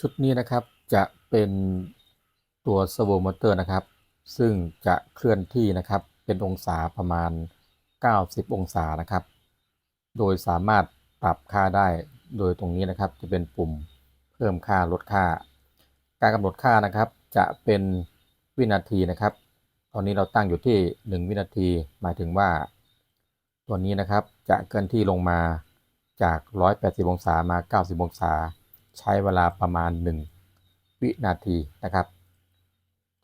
ชุดนี้นะครับจะเป็นตัวเซอร์โวมอเตอร์นะครับ ซึ่งจะเคลื่อนที่นะครับเป็นองศาประมาณ 90 องศานะครับ โดยสามารถปรับค่าได้โดยตรงนี้นะครับจะเป็นปุ่มเพิ่มค่าลดค่า การกำหนดค่านะครับจะเป็นวินาทีนะครับ ตอนนี้เราตั้งอยู่ที่ 1 วินาที หมายถึงว่า ตัวนี้นะครับจะเคลื่อนที่ลงมาจาก 180 องศามา 90 องศา ใช้เวลาประมาณ 1 วินาทีนะครับ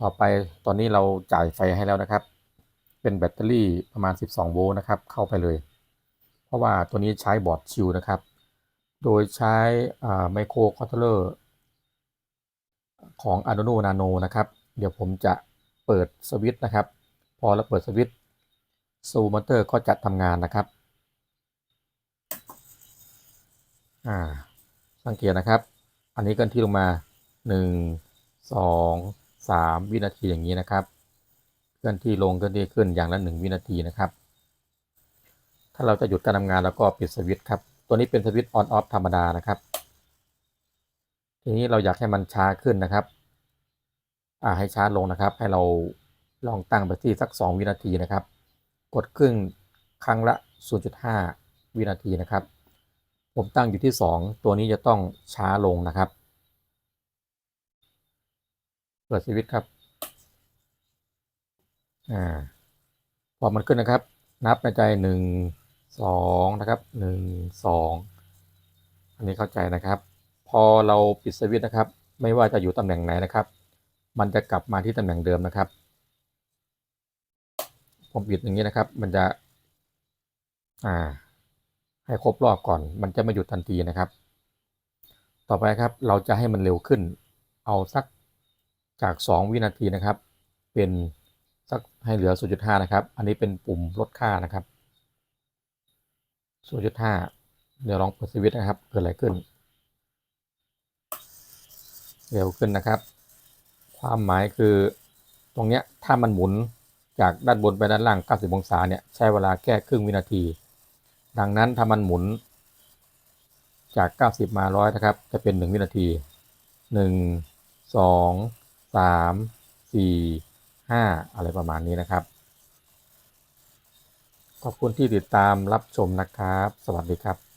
ต่อไปตอนนี้เราจ่ายไฟให้แล้วนะครับ เป็นแบตเตอรี่ประมาณ 12 โวลต์นะครับ เข้าไปเลย เพราะว่าตัวนี้ใช้บอร์ดชิลนะครับ โดยใช้ไมโครคอนโทรลเลอร์ของ Arduino Nano นะครับ เดี๋ยวผมจะเปิดสวิตช์นะครับ พอเราเปิดสวิตช์ซูมอเตอร์ก็จะทำงานนะครับ อ่า สังเกตนะครับ อันนี้เคลื่อนที่ลงมา 1 2 3 วินาทีอย่างนี้นะครับเคลื่อนที่ลงเคลื่อนที่ขึ้นอย่างละ 1 วินาทีนะครับ ถ้าเราจะหยุดการทำงานแล้วก็ปิดสวิตช์ครับ ตัวนี้เป็นสวิตช์ออนออฟธรรมดานะครับ ทีนี้เราอยากให้มันช้าขึ้นนะครับอ่าให้ช้าลงนะครับ ให้เราลองตั้งไปที่สัก 2 วินาทีนะครับ กดครึ่งครั้งละ 0.5 วินาทีนะครับ ผมตั้งอยู่ที่ 2 ตัวนี้จะต้องช้าลงนะครับ เปิดสวิตช์ครับ อ่า พอมันขึ้นนะครับ นับในใจหนึ่งสองนะครับหนึ่งสองอันนี้เข้าใจนะครับ พอเราปิดสวิตช์นะครับ ไม่ว่าจะอยู่ตำแหน่งไหนนะครับ มันจะกลับมาที่ตำแหน่งเดิมนะครับ ผมปิดอย่างนี้นะครับ มันจะ อ่า ให้ครบรอบก่อน มันจะไม่หยุดทันทีนะครับ ต่อไปครับเราจะให้มันเร็วขึ้น เอาสักจาก 2 วินาทีนะครับ เป็นสักให้เหลือ 0.5 นะครับ อันนี้เป็นปุ่มลดค่านะครับ0.5เดี๋ยวลองเปิดสวิตช์นะครับ เกิดอะไรขึ้น เร็วขึ้นนะครับ ความหมายคือตรงเนี้ยถ้ามันหมุนจากด้านบนไปด้านล่าง 90 องศาเนี่ยใช้เวลาแค่ครึ่งวินาที ดังนั้นถ้ามันหมุนจาก 90 มา 100 นะครับ จะเป็น 1 วินาที 1 2 3 4 5 อะไรประมาณนี้นะครับ ขอบคุณที่ติดตามรับชมนะครับ สวัสดีครับ